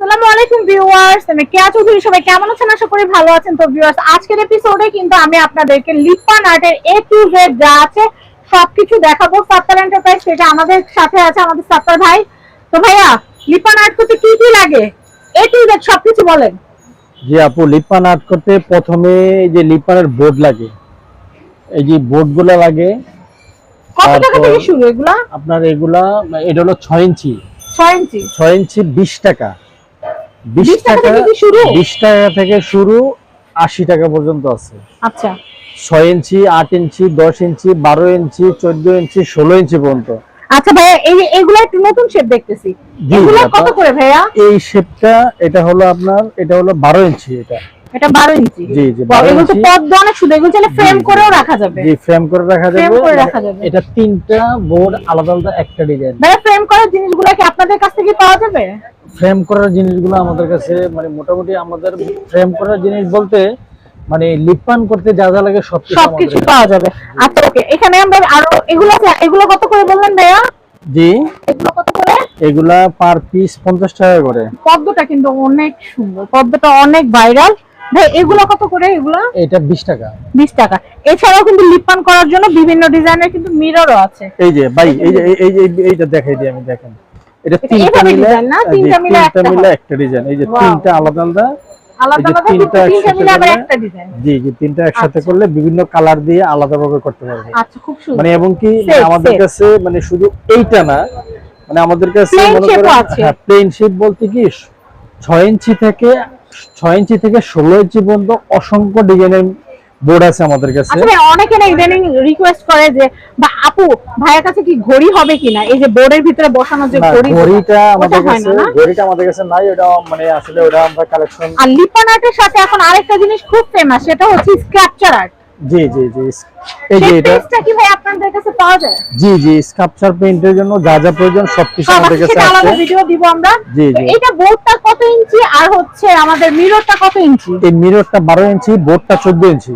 আসসালামু আলাইকুম ভিউয়ার্স আমি কেয়া চৌধুরী সবাই কেমন আছেন? আশা করি ভালো আছেন। তো ভিউয়ার্স আজকের এপিসোডে কিন্তু আমি আপনাদেরকে লিপান আর্টের এ টু জেড যা আছে সবকিছু দেখাবো। সাত্তার এন্টারপ্রাইজ সেটা আমাদের সাথে আছে আমাদের সাত্তার ভাই। তো ভাইয়া লিপান আর্ট করতে কি কি লাগে? এ টু জেড সবকিছু বলেন। যে আপু লিপান আর্ট করতে প্রথমে যে লিপানের বোর্ড লাগে। এই যে বোর্ডগুলো লাগে। কত টাকা থেকে শুরু এগুলা? আপনার এগুলা এটা হলো ছয় ইঞ্চি। ছয় ইঞ্চি। ছয় ইঞ্চি বিশ টাকা। বিশ 20 টাকা শুরু? বিশ টাকা থেকে শুরু আশি টাকা পর্যন্ত আছে। আচ্ছা। ছয় ইঞ্চি আট ইঞ্চি দশ ইঞ্চি বারো ইঞ্চি চোদ্দ ইঞ্চি ষোলো ইঞ্চি পর্যন্ত। আচ্ছা ভাইয়া এই এগুলা একটু নতুন শেপ দেখতেছি। এগুলা কত করে ভাইয়া? এই শেপটা এটা হলো আপনার এটা হলো বারো ইঞ্চি এটা। এটা বারো ইঞ্চি। জি, জি, 12 এগুলো তো পদ্ম অনেক সুন্দর এগুলো চাইলে ফ্রেম জি, জি। করেও রাখা যাবে। যে ফ্রেম করে রাখা যাবে। করে রাখা যাবে। এটা তিনটা বোর্ড আলাদা আলাদা একটা ডিজাইন ভাইয়া ফ্রেম করার জিনিসগুলো কি আপনাদের কাছ থেকে পাওয়া যাবে? ফ্রেম করার জিনিসগুলো আমাদের কাছে মানে মোটামুটি আমাদের ফ্রেম করার জিনিস বলতে মানে লিপান করতে যা যা লাগে সব সবকিছু পাওয়া যাবে। আচ্ছা ওকে এখানে আমরা আরও এগুলো এগুলো কত করে বললেন ভাইয়া? জি। এগুলো কত করে? এগুলা পার পিস পঞ্চাশ টাকা করে। পদ্মটা কিন্তু অনেক সুন্দর পদ্মটা অনেক ভাইরাল ভাই এগুলো কত করে? এগুলো? এটা বিশ টাকা। বিশ টাকা। এছাড়াও কিন্তু লিপান করার জন্য বিভিন্ন ডিজাইনের কিন্তু মিররও আছে। এই যে ভাই এই যে এই- এই যে এইটা দেখাই দিই আমি দেখেন। এটা এটা তিনটা মিলে না? তিনটা মিলে একটা মিলে একটা ডিজাইন এই যে তিনটা আলাদা আলাদা। আলাদা আলাদা তিনটা একসাথে মিলে আবার করলে- একটা ডিজাইন জি জি তিনটা একসাথে আচ্ছা। করলে বিভিন্ন কালার দিয়ে আলাদা ভাবে করতে পারবে। আচ্ছা খুব সুন্দর। মানে এবং কি আমাদের কাছে মানে শুধু এইটা না মানে আমাদের কাছে মনে করেন হ্যাঁ প্লেন শেপ বলতে কি ছয় ইঞ্চি থেকে ছয় ইঞ্চি থেকে ষোলো ইঞ্চি পর্যন্ত অসংখ্য ডিজাইনের বোর্ড আছে আমাদের কাছে। আসলে অনেকে না ইদানিং রিকোয়েস্ট করে যে বা আপু ভাইয়ের কাছে কি ঘড়ি হবে কিনা? এই যে বোর্ডের ভিতরে বসানো যে ঘড়ি ঘড়িটা আমাদের কাছে? ঘড়িটা আমাদের কাছে নাই ওটা মানে আসলে ওটা আমরা কালেকশন আর লিপান আর্টের সাথে এখন আরেকটা জিনিস খুব ফেমাস সেটা হচ্ছে স্ক্র্যাপচার আর্ট জি জি জি। এই যে এটা কি ভাই আপনাদের কাছে পাওয়া যায়? জি জি স্কাল্পচার পেইন্টের জন্য যা যা প্রয়োজন সবকিছু আমাদের কাছে আলাদা ভিডিও দিব আমরা। জি, জি। এটা বোর্ডটা কত ইঞ্চি? আর হচ্ছে আমাদের মিররটা কত ইঞ্চি? এই মিররটা বারো ইঞ্চি বোর্ডটা চোদ্দ ইঞ্চি।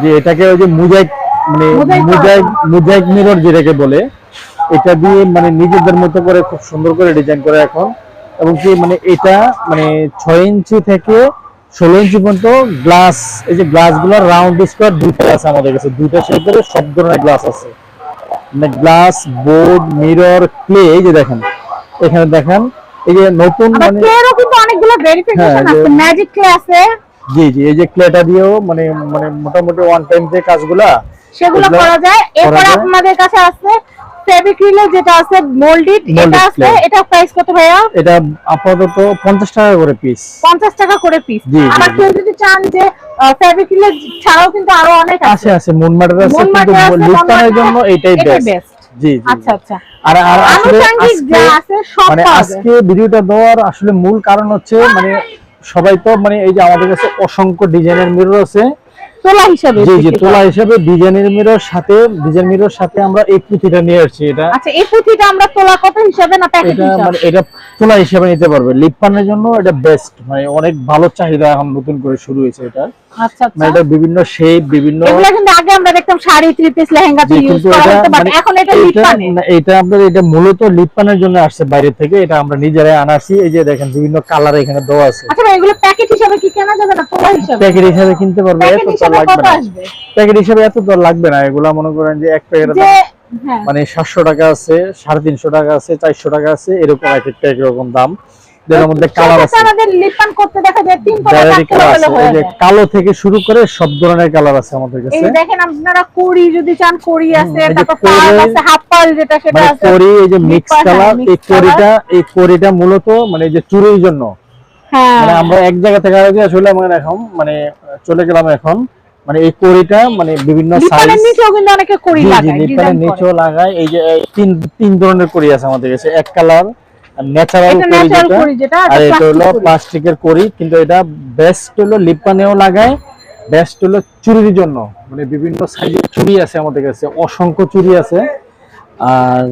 যে এটাকে ওই যে মুজাইক মানে মোজাইক মিরর যেটাকে বলে এটা দিয়ে মানে নিজেদের মতো করে খুব সুন্দর করে ডিজাইন করে এখন। এবং কি মানে এটা মানে ছয় ইঞ্চি থেকে ষোলো ইঞ্চি পর্যন্ত গ্লাস এই যে গ্লাসগুলো রাউন্ড স্কোয়ার দুইটা আছে আমাদের কাছে। দুইটা শেপের সব ধরনের গ্লাস আছে। মানে গ্লাস বোর্ড মিরর ক্লে এই যে দেখেন। এখানে দেখেন এই যে নতুন মানে ক্লেরও কিন্তু অনেকগুলো ভেরিফিকেশন আছে। ম্যাজিক ক্লে আছে। জি জি এই যে ক্লেটা দিয়েও মানে মানে মোটামুটি ওয়ান টাইম যে কাজগুলা সেগুলো করা যায়। এরপর। আপনাদের কাছে আছে ফেভিক্রিলের যেটা আছে মোল্ডিড এটা আছে এটা প্রাইস কত ভাইয়া? এটা আপাতত পঞ্চাশ টাকা করে পিস পঞ্চাশ টাকা করে পিস আবার কেউ যদি চান যে ছাড়াও কিন্তু আরও অনেক আছে। আছে আছে মুন কিন্তু জন্য এটাই বেস্ট জি আচ্ছা আচ্ছা। আর আর আসলে মানে আজকে ভিডিওটা দেওয়ার আসলে মূল কারণ হচ্ছে মানে সবাই তো মানে এই যে আমাদের কাছে অসংখ্য ডিজাইনের মিরর আছে তোলা হিসাবে জি জি তোলা। হিসাবে ডিজাইনের মিরর সাথে ডিজাইন মিরর সাথে আমরা এই পুঁথিটা নিয়ে আসছি এটা। আচ্ছা এই পুঁথিটা আমরা তোলা কত হিসাবে না প্যাকেট এটা হিসাবে? মানে এটা তোলা হিসাবে নিতে পারবে। লিপপানের জন্য এটা বেস্ট মানে অনেক ভালো চাহিদা এখন নতুন করে শুরু হয়েছে এটা। এটা বিভিন্ন শেপ বিভিন্ন এগুলো কিন্তু আগে আমরা দেখতাম শাড়ি থ্রি পিস লেহেঙ্গাতে জি, ইউজ করা হতো বাট মানে এখন এটা এটা লিপানে না, এটা আপনার এটা মূলত লিপপানের জন্য আসছে বাইরে থেকে এটা আমরা নিজেরাই আনাছি। এই যে দেখেন বিভিন্ন কালার এখানে দেওয়া আছে। আচ্ছা ভাই এগুলো প্যাকেট হিসাবে কি কেনা যাবে না তোলা হিসাবে? প্যাকেট হিসাবে কিনতে পারবে এত তো লাগবে না। প্যাকেট হিসাবে এত তো লাগবে না এগুলা মনে করেন যে এক প্যাকেট মানে সাতশো টাকা আছে সাড়ে তিনশো টাকা আছে চারশো টাকা আছে এরকম এক একটা একরকম দাম। এর মধ্যে কালার আছে। আমাদের লিপান করতে দেখা যায় তিন তলা ভ্যারাইটি চার তলা কালার হয়ে যায়। কালো থেকে শুরু করে সব ধরনের কালার আছে আমাদের কাছে। দেখেন আপনারা যদি চান আছে তারপর আছে হাফ যেটা সেটা মানে আছে। এই যে মিক্স হ্যাঁ, কালার এই কড়িটা এই কড়িটা মূলত মানে যে চুরির জন্য। হ্যাঁ। মানে আমরা এক জায়গা থেকে আরেক চলে মানে এখন মানে চলে গেলাম এখন। মানে এই কড়িটা মানে বিভিন্ন সাইজ নিচেও কিন্তু অনেকে লাগায় করে। নিচেও লাগায়। এই যে তিন তিন ধরনের কড়ি আছে আমাদের কাছে। এক কালার ন্যাচারাল এটা যেটা আর এটা হলো প্লাস্টিকের কড়ি কিন্তু এটা বেস্ট হলো লিপানেও লাগায় বেস্ট হলো চুরির জন্য। মানে বিভিন্ন সাইজের চুড়ি আছে আমাদের কাছে অসংখ্য চুড়ি আছে। আর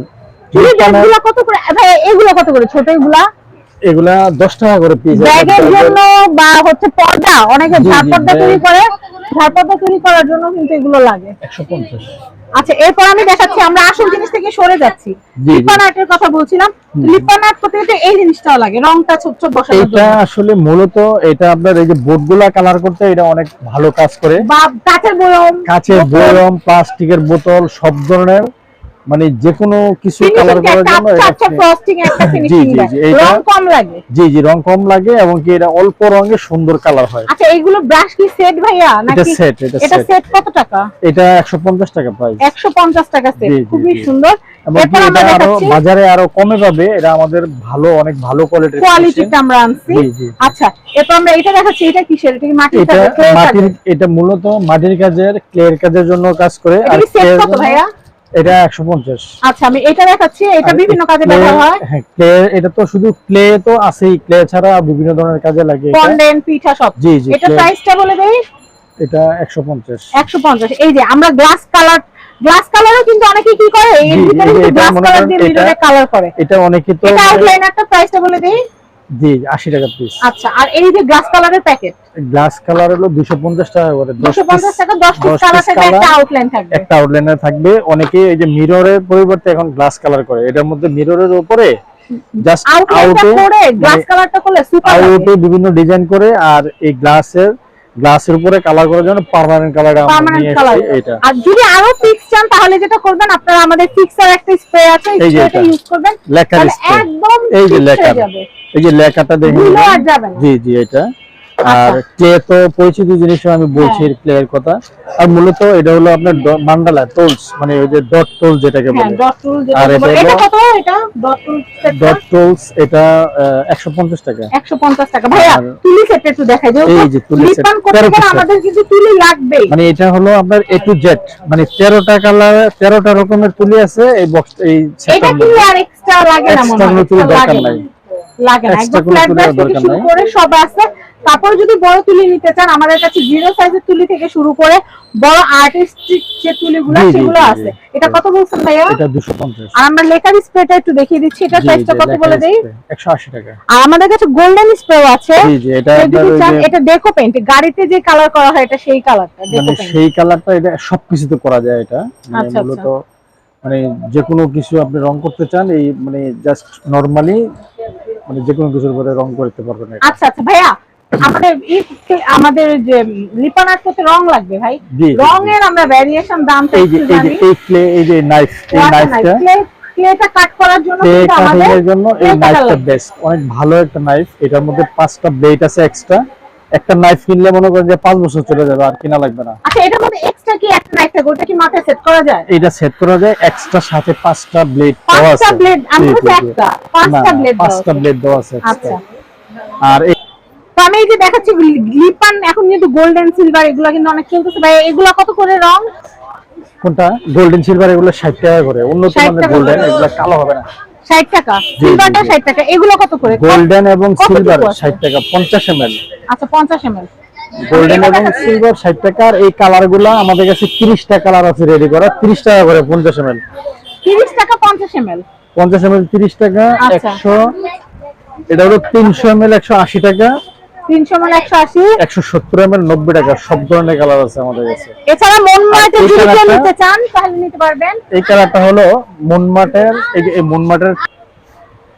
এগুলো কত করে? ভাই এগুলো কত করে? ছোট এগুলা? এগুলা দশ টাকা করে পিস ব্যাগের জন্য বা হচ্ছে পর্দা? অনেকে ঝাড় পর্দা তৈরি করে। ঝাড় তৈরি করার জন্য কিন্তু এগুলো লাগে। আচ্ছা এরপর আমি দেখাচ্ছি আমরা আসল জিনিস থেকে সরে যাচ্ছি। জি। লিপান আর্টের কথা বলছিলাম। লিপান আর্ট করতে গেলে এই জিনিসটাও লাগে রংটা ছোট ছোট এটা আসলে মূলত এটা আপনার এই যে বোর্ডগুলা কালার করতে এটা অনেক ভালো কাজ করে। বা কাঁচের বয়ম কাচের বয়ম প্লাস্টিকের বোতল সব ধরনের মানে যে কোনো কিছু কালার করার জন্য আচ্ছা এটা আচ্ছা ফ্রস্টিং একটা ফিনিশিং রং কম লাগে? জি জি রং কম লাগে এবং কি এটা অল্প রঙে সুন্দর কালার হয়। আচ্ছা এইগুলো ব্রাশ কি সেট ভাইয়া? এটা সেট এটা সেট কত টাকা? এটা একশো পঞ্চাশ টাকা প্রাইস একশো পঞ্চাশ টাকা সেট খুবই সুন্দর। এরপর আমরা আরও দেখাচ্ছি। বাজারে আরও কমে পাবে এটা আমাদের ভালো অনেক ভালো কোয়ালিটির কোয়ালিটিটা আমরা আনছি। আচ্ছা এরপর আমরা এটা দেখাচ্ছি। এটা কিসের? এটা কি মাটির এটা মাটির? এটা মূলত মাটির কাজের ক্লের কাজের জন্য কাজ করে। আর সেট কত ভাইয়া? এটা একশো পঞ্চাশ। আচ্ছা আমি এটা দেখাচ্ছি এটা বিভিন্ন কাজে ব্যবহার হয়? হ্যাঁ ক্লে এটা তো শুধু ক্লে তো আছেই ক্লে ছাড়া বিভিন্ন ধরনের কাজে লাগে ফন্ডেন্ট পিঠা সব। জি জি এটা প্রাইসটা বলে দেই? এটা একশো পঞ্চাশ। একশো পঞ্চাশ। এই যে আমরা গ্লাস কালার গ্লাস কালারও কিন্তু অনেকে কি করে? এর ভিতরে গ্লাস কালার দিয়ে মিররে কালার করে। এটা অনেকে তো এটা আউটলাইনারটা প্রাইসটা বলে দেই। জি আশি টাকা পিস আচ্ছা আর এই যে গ্লাস কালারের প্যাকেট গ্লাস কালার হলো দুশো পঞ্চাশ টাকা করে দশ দুশো পঞ্চাশ piece- টাকা দশ পিস কালার থাকবে একটা আউটলাইন থাকবে। একটা আউটলাইনার থাকবে। অনেকে এই যে মিররের পরিবর্তে এখন গ্লাস কালার করে। এটার মধ্যে মিররের উপরে জাস্ট আউটে করে গ্লাস কালারটা করলে সুপার আউটে বিভিন্ন ডিজাইন করে আর এই গ্লাসের গ্লাসের উপরে কালার করার জন্য পার্মানেন্ট কালার আমরা নিয়ে কালার এসেছি এটা। আর যদি আরও ফিক্স চান তাহলে যেটা করবেন আপনারা আমাদের ফিক্সার একটা স্প্রে আছে এই যে এটা। ইউজ করবেন লেখার স্প্রে একদম এই যে লেখা এই যে লেখাটা দেখে ধুলো নিবেন। আর যাবে না। জি জি এটা। আর ক্লে তো পরিচিত জিনিস আমি বলছি হ্যাঁ। ক্লে এর কথা। আর মূলত এটা হলো আপনার মান্ডালা টোলস মানে ওই যে ডট টোলস যেটাকে হ্যাঁ বলে। টুল আর এটা এটা কত এটা? ডট টুল ডট টোলস এটা একশো পঞ্চাশ টাকা। 150 টাকা। ভাইয়া তুলি সেট একটু দেখাই। যেহেতু এই যে তুলি set। আমাদের কিন্তু তুলি লাগবেই। মানে এটা হলো আপনার এ টু জেড মানে তেরোটা কালার তেরোটা রকমের তুলি আছে এই বক্স এই এটা সেটার কি আর এক্সট্রা লাগে না মনে হয়? লাগে না। একদম ফ্ল্যাট ব্রাশ থেকে দরকার শুরু। করে সব আছে। তারপর যদি বড় তুলি নিতে চান আমাদের কাছে জিরো সাইজের তুলি থেকে শুরু করে বড় আর্টিস্টিক যে তুলিগুলো সেগুলো। আছে। এটা কত বলছেন ভাইয়া? এটা দুশো পঞ্চাশ। আর আমরা লেকার স্প্রেটা একটু দেখিয়ে দিচ্ছি এটা প্রাইসটা কত বলে দেই? একশো আশি টাকা। আর আমাদের কাছে গোল্ডেন স্প্রে আছে। জি জি এটা এটা ডেকো পেইন্ট গাড়িতে যে কালার করা হয় এটা সেই কালারটা মানে সেই কালারটা এটা সবকিছুতে করা যায় এটা। মানে আচ্ছা, মূলত মানে যে কোনো কিছু আপনি রং করতে চান এই মানে জাস্ট নরমালি মানে যে কোনো কিছুর উপরে রং করতে পারবেন আচ্ছা আচ্ছা ভাইয়া আমাদের আমাদের যে লিপান আর্ট করতে রং লাগবে ভাই। আমরা ভ্যারিয়েশন দাম এই যে এই যে এই ক্লে এই যে নাইফ এই নাইফটা ক্লেটা কাট করার জন্য ক্লে কিন্তু কাটিং আমাদের জন্য এই নাইফটা বেস্ট অনেক ভালো একটা নাইফ এটার মধ্যে পাঁচটা ব্লেড আছে এক্সট্রা একটা নাইফ কিনলে মনে করেন যে পাঁচ বছর চলে যাবে আর কিনা লাগবে না। আচ্ছা এটার মধ্যে এক্সট্রা কি একটা নাইফ থাকে ওটা কি মাথায় সেট করা যায়? এটা সেট করা যায় এক্সট্রা সাথে পাঁচটা ব্লেড দেওয়া পাঁচটা ব্লেড আমি বলছি জি, জি। একটা। পাঁচটা ব্লেড পাঁচটা ব্লেড দেওয়া আছে আচ্ছা। আর তো আমি এই যে দেখাচ্ছি লিপান এখন কিন্তু গোল্ডেন সিলভার এগুলো কিন্তু অনেক চলতেছে ভাই এগুলো কত করে রং? কোনটা? গোল্ডেন সিলভার এগুলো ষাট টাকা করে। উন্নত মানের গোল্ডেন এগুলো কালো হবে না। ষাট টাকা? সিলভারটা জি। ষাট টাকা। এগুলো কত করে? গোল্ডেন এবং সিলভার আছে? ষাট টাকা পঞ্চাশ এম আচ্ছা গোল্ডেন এবং সিলভার ষাট টাকা আর এই কালার আমাদের কাছে আছে রেডি করা তিরিশ টাকা করে পঞ্চাশ এম এল তিরিশ টাকা পঞ্চাশ এম এল পঞ্চাশ এম তিরিশ টাকা আচ্ছা। একশো এটা হলো তিনশো এম এল একশো আশি টাকা মানে একশো আশি। একশো সত্তর এম এল নব্বই টাকা সব ধরনের কালার আছে আমাদের কাছে। এছাড়া যদি কেউ নিতে চান তাহলে নিতে পারবেন। এই কালারটা হলো মুনমাটের এই যে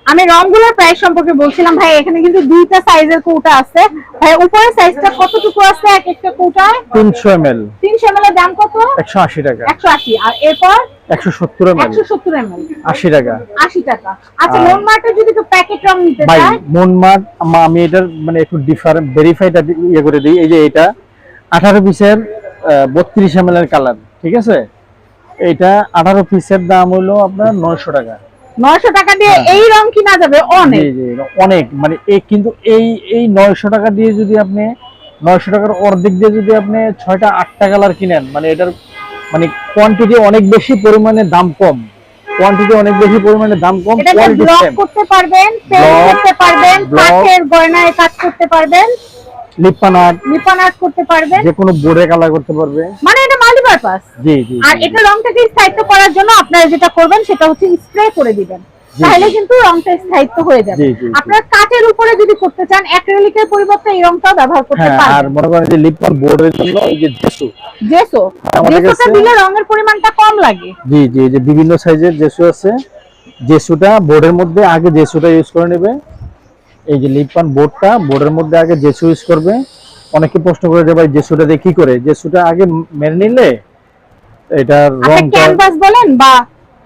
আমি রংগুলোর প্রাইস সম্পর্কে বলছিলাম ভাই এখানে কিন্তু দুইটা সাইজের কৌটা আছে। ভাই উপরের সাইজটা কতটুকু আছে এক একটা কৌটায়? তিনশো এম এল তিনশো এম এর দাম কত? একশো আশি টাকা। একশো আশি। আর এরপর একশো সত্তর এম এল একশো সত্তর এম এল আশি টাকা। আশি টাকা। আচ্ছা যদি কেউ প্যাকেট রং নিতে চায়? আমি এটার মানে একটু ডিফারেন্ট ভেরিফাইটা ইয়ে করে দিই। এই যে এটা আঠারো পিসের বত্রিশ এম এর কালার ঠিক আছে? এটা আঠারো পিসের দাম হলো আপনার নয়শো টাকা। নয়শো টাকা দিয়ে এই রং কিনা যাবে? অনেক। জি জি অনেক। মানে এই কিন্তু এই এই নয়শো টাকা দিয়ে যদি আপনি নয়শো টাকার অর্ধেক দিয়ে যদি আপনি ছয়টা আটটা কালার কিনেন মানে এটার মানে কোয়ান্টিটি অনেক বেশি পরিমাণে দাম কম। কোয়ান্টিটি অনেক বেশি পরিমাণে দাম কম কোয়ালিটি সেম করতে পারবেন সেল করতে পারবেন কাঠের গয়নায় কাজ করতে পারবেন। লিপানাট আর্ট লিপান আর্ট করতে পারবেন। যে কোনো বোর্ডে কালার করতে পারবে। মানে এটা মাল্টি পারপাস জি জি আর এটা রংটাকে স্থায়িত্ব করার জন্য আপনারা যেটা করবেন সেটা হচ্ছে স্প্রে করে দিবেন। তাহলে কিন্তু রংটা স্থায়িত্ব হয়ে যাবে। আপনার কাঠের উপরে যদি করতে চান অ্যাক্রিলিকের পরিবর্তে এই রংটাও ব্যবহার করতে হ্যাঁ আর মনে করেন যে লিপন বোর্ডের জন্য এই যে জেসু জেসো জেসোটা দিলে রঙের পরিমাণটা কম লাগে। জি জি এই যে বিভিন্ন সাইজের জেসু আছে। জেসুটা বোর্ডের মধ্যে আগে জেসুটা ইউজ করে নেবে। এই যে লিপন বোর্ডটা বোর্ডের মধ্যে আগে জেসু ইউজ করবে। অনেকে প্রশ্ন করে যে ভাই জেসুটা দিয়ে কি করে? জেসুটা আগে মেরে নিলে এটা রংটা ক্যানভাস বলেন বা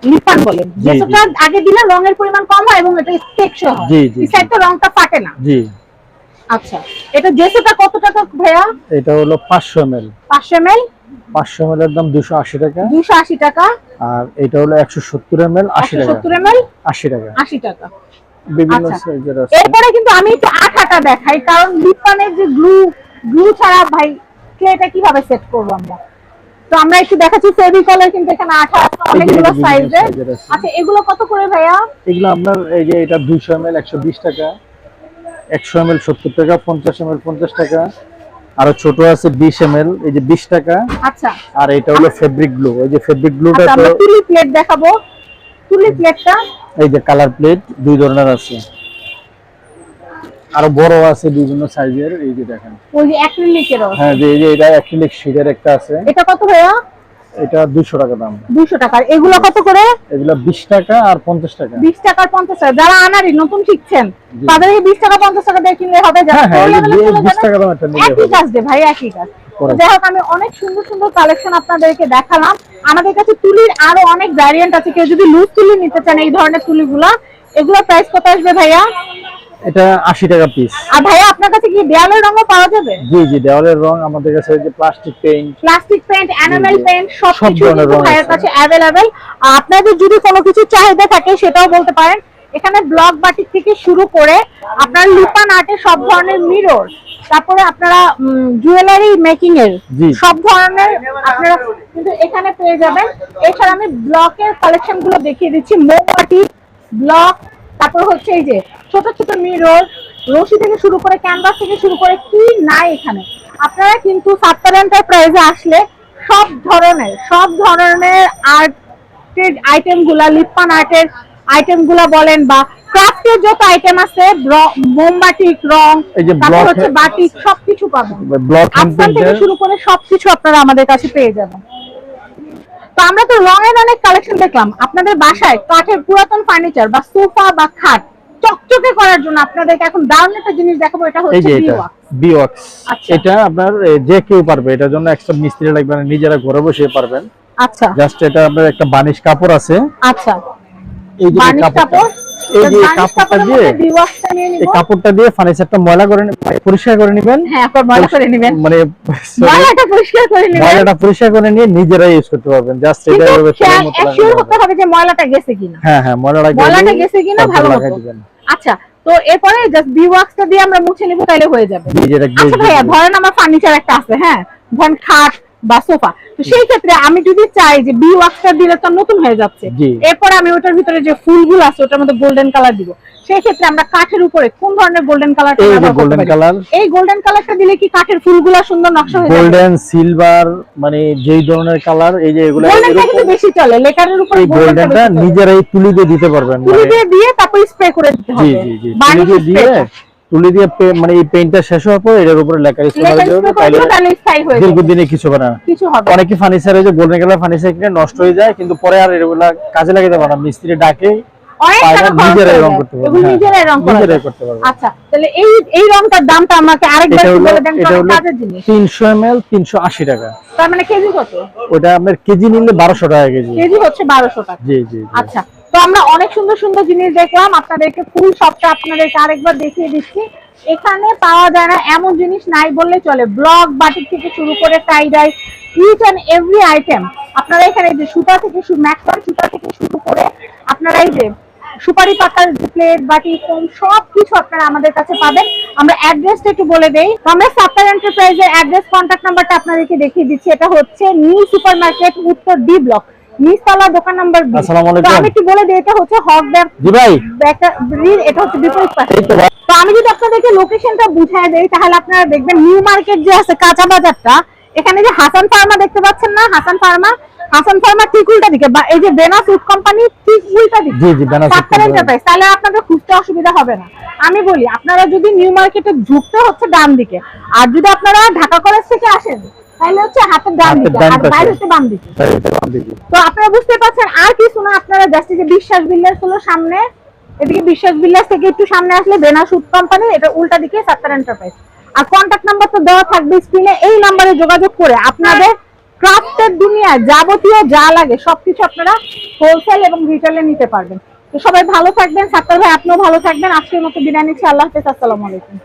লিপান বলেন জি, জেসোটা আগে দিলে রঙের পরিমাণ কম হয় এবং এটা টেকসই হয়। এই রংটা ফাটে না। জি। আচ্ছা এটা জেসোটা কত টাকা ভাইয়া? এটা হলো পাঁচশো এম এল পাঁচশো এম এল পাঁচশো এম এর দাম দুশো আশি টাকা। দুশো আশি টাকা। আর এটা হলো একশো সত্তর এম এল টাকা। সত্তর এম এল আশি টাকা। আশি টাকা। বিভিন্ন আচ্ছা। সাইজের আছে। এরপরে কিন্তু আমি একটু আঠাটা দেখাই কারণ লিপানের যে গ্লু গ্লু ছাড়া ভাই ক্লেটা কীভাবে সেট করব আমরা? তো আমরা একটু দেখাচ্ছি ফেভিকলের কিন্তু এখানে আঠা আছে অনেকগুলো সাইজের। আচ্ছা এগুলো কত করে ভাইয়া? এগুলো আপনার এই যে এটা দুইশো এম এল একশো বিশ টাকা। একশো এম এল সত্তর টাকা পঞ্চাশ এম এল পঞ্চাশ টাকা। আরও ছোট আছে বিশ এম এল এই যে বিশ টাকা। আচ্ছা। আর এটা হলো ফেব্রিক গ্লু এই যে ফেব্রিক গ্লুটা আচ্ছা তো আমরা তুলি প্লেট দেখাবো। তুলি প্লেটটা এই যে কালার প্লেট দুই ধরনের আছে। আরও বড় আছে বিভিন্ন সাইজের এই যে দেখেন। ওই যে অ্যাক্রিলিকেরও হ্যাঁ যে এই যে এটা অ্যাক্রিলিক শিটের একটা আছে। এটা কত ভাইয়া? এটা দুইশো টাকা দাম। দুশো টাকার এগুলো কত করে? এগুলো বিশ টাকা আর পঞ্চাশ টাকা। বিশ টাকার পঞ্চাশ টাকা। যারা আনারি নতুন শিখছেন। তাদের এই বিশ টাকা পঞ্চাশ টাকা দিয়ে কিনলে হবে যারা হ্যাঁ হ্যাঁ pro এই level এ চলে যে বিশ যাবেন, টাকা দাম একটা নিলে একই কাজ দে ভাই একই কাজ। যাই হোক আমি অনেক সুন্দর সুন্দর কালেকশন আপনাদেরকে দেখালাম। আমাদের কাছে তুলির আরও অনেক ভ্যারিয়েন্ট আছে। কেউ যদি লুজ তুলি নিতে চান এই ধরনের তুলিগুলা এগুলো প্রাইস কত আসবে ভাইয়া? এটা আশি টাকা পিস আর ভাইয়া আপনার কাছে কি দেয়ালের রঙও পাওয়া যাবে? জি জি দেওয়ালের রং আমাদের কাছে যে plastic paint plastic paint enamel paint সব ধরনের ভাইয়ের কাছে অ্যাভেলেবেল আপনাদের যদি কোনো কিছু চাহিদা থাকে সেটাও বলতে পারেন। এখানে ব্লক বাটিক থেকে শুরু করে আপনার লুপান আর্টের সব ধরনের মিরর তারপরে আপনারা জুয়েলারি মেকিং এর সব ধরনের আপনারা কিন্তু এখানে পেয়ে যাবেন। এছাড়া আমি ব্লকের কালেকশনগুলো দেখিয়ে দিচ্ছি। মোমবাতি ব্লক তারপর হচ্ছে এই যে ছোট ছোট মিরর রশি থেকে শুরু করে ক্যানভাস থেকে শুরু করে কি নাই এখানে। আপনারা কিন্তু সাত্তার এন্টারপ্রাইজে আসলে সব ধরনের সব ধরনের আর্টের আইটেমগুলা লিপ্পান আর্টের আইটেমগুলা বলেন বা ক্রাফটের যত আইটেম আছে মোমবাতি রং তারপর হচ্ছে বাটিক সবকিছু পাবেন। থেকে শুরু করে সবকিছু আপনারা আমাদের কাছে পেয়ে যাবেন। তো আমরা তো রং এর অনেক কালেকশন দেখলাম। আপনাদের বাসায় কাঠের পুরাতন ফার্নিচার বা সোফা বা খাট চকচকে করার জন্য আপনাদেরকে এখন দারুণ একটা জিনিস দেখাবো এটা হচ্ছে বিওয়াক্স আচ্ছা। এটা আপনার যে কেউ পারবে এটার জন্য এক্সট্রা মিস্ত্রি লাগবে না নিজেরা ঘরে বসে পারবেন। আচ্ছা। জাস্ট এটা আপনার একটা বানিশ কাপড় আছে। আচ্ছা। এই যে কাপড়? এই যে কাপড়টা দিয়ে মধ্যে বিওয়াক্সটা নিয়ে এই কাপড়টা দিয়ে ফার্নিচারটা ময়লা করে পরিষ্কার করে নেবেন? হ্যাঁ আপনার ময়লা করে নেবেন। মানে ময়লাটা পরিষ্কার করে নেবেন। ময়লাটা পরিষ্কার করে নিয়ে নিজেরাই ইউজ করতে পারবেন। জাস্ট এটা হতে হবে। যে ময়লাটা গেছে কিনা। হ্যাঁ হ্যাঁ ময়লাটা ময়লাটা গেছে কিনা ভালো মতো। আচ্ছা তো এরপরে জাস্ট বিওয়াক্সটা দিয়ে আমরা মুছে নিব তাহলে হয়ে যাবে। আচ্ছা ভাইয়া ধরেন আমার ফার্নিচার একটা আছে হ্যাঁ? ধরেন খাট বা সোফা সেই ক্ষেত্রে আমি যদি চাই যে বি ওয়াক্সটা দিলে তো নতুন হয়ে যাচ্ছে। জি। এরপর আমি ওটার ভিতরে যে ফুলগুলো আছে ওটার মধ্যে গোল্ডেন কালার দিব। সেই ক্ষেত্রে আমরা কাঠের উপরে কোন ধরনের গোল্ডেন কালার গোল্ডেন কালার এই গোল্ডেন কালারটা দিলে কি কাঠের ফুলগুলো সুন্দর নকশা হয়ে যাবে? গোল্ডেন সিলভার মানে যেই ধরনের কালার এই যে এগুলো বেশি চলে লেকারের উপরে গোল্ডেনটা নিজেরাই তুলি দিয়ে দিতে পারবেন তুলি মানে- দিয়ে দিয়ে তারপর স্প্রে করে দিতে হবে। জি জি। তুলি দিয়ে। তুলি দিয়ে মানে এই পেইন্টটা শেষ হওয়ার পর এটার উপরে লেকার স্প্রে করে দিলে দীর্ঘদিনে কিছু হবে না। কিছু হবে। অনেকে ফার্নিচারে যে গোল্ডেন কালার ফার্নিচার কিনে নষ্ট হয়ে যায় কিন্তু পরে আর এগুলা কাজে লাগাতে পারে না। মিস্ত্রি ডাকে হয়ে আচ্ছা তিনশো এম এল তিনশো আশি টাকা। তার মানে কেজি কত? ওটা আপনার কেজি নিলে বারোশো টাকা কেজি। কেজি হচ্ছে বারোশো টাকা। জি জি। আচ্ছা তো আমরা অনেক সুন্দর সুন্দর জিনিস দেখলাম। আপনাদেরকে ফুল সবটা আপনাদেরকে আরেকবার দেখিয়ে দিচ্ছি। এখানে পাওয়া যায় না, এমন জিনিস নাই বললে চলে। ব্লক বাটিক থেকে শুরু করে tie dye each and every item আপনারা এখানে যে সুতা থেকে ম্যাক্সন সুতা থেকে শুরু করে আপনারা এই যে সুপারি পাতার প্লেট বাটি ফোম সব কিছু আপনারা আমাদের কাছে পাবেন। আমরা অ্যাড্রেসটা একটু বলে দেই। আমরা সাপ্তার এন্টারপ্রাইজের অ্যাড্রেস কন্ট্যাক্ট নাম্বারটা আপনাদেরকে দেখিয়ে দিচ্ছি। এটা হচ্ছে নিউ সুপার মার্কেট উত্তর ডি ব্লক নিচতলা দোকান নাম্বার আসসালামু আলাইকুম। আমি একটু বলে দিই এটা হচ্ছে হক ব্যাগ। জি ভাই। এটা হচ্ছে বিপরীত পাশে। তো আমি যদি আপনাদেরকে লোকেশনটা বুঝায় দেই তাহলে আপনারা দেখবেন নিউ মার্কেট যে আছে কাঁচা বাজারটা এখানে যে হাসান ফার্মা দেখতে পাচ্ছেন না? হাসান ফার্মা? হাসান ফার্মা ঠিক উল্টা দিকে বা এই যে বেনা ফুড কোম্পানি ঠিক উল্টা দিকে। জি জি বেনারসি সাত্তার এন্টারপ্রাইজ তাহলে আপনাদের খুঁজতে অসুবিধা হবে না। আমি বলি আপনারা যদি নিউ মার্কেটে ঢুকতে হচ্ছে ডান দিকে আর যদি আপনারা ঢাকা কলেজ থেকে আসেন তাহলে হচ্ছে হাতের ডান দিকে আর বাইরে হচ্ছে বাম দিকে। তো আপনারা বুঝতে পারছেন আর কিছু না আপনারা জাস্ট যে বিশ্বাস বিল্ডার্স হলো সামনে এদিকে বিশ্বাস বিল্ডার্স থেকে একটু সামনে আসলে বেনা সুদ কোম্পানি এটা উল্টা দিকে সাত্তার এন্টারপ্রাইজ আর কন্ট্যাক্ট নাম্বার তো দেওয়া থাকবে স্ক্রিনে এই নাম্বারে যোগাযোগ করে আপনাদের ক্রাফটের দুনিয়ায় যাবতীয় যা লাগে সবকিছু আপনারা হোলসেল এবং রিটেলে নিতে পারবেন। তো সবাই ভালো থাকবেন সাত্তার ভাই আপনিও ভালো থাকবেন। আজকের মতো বিদায় নিচ্ছি আল্লাহ হাফেজ আসসালামু আলাইকুম।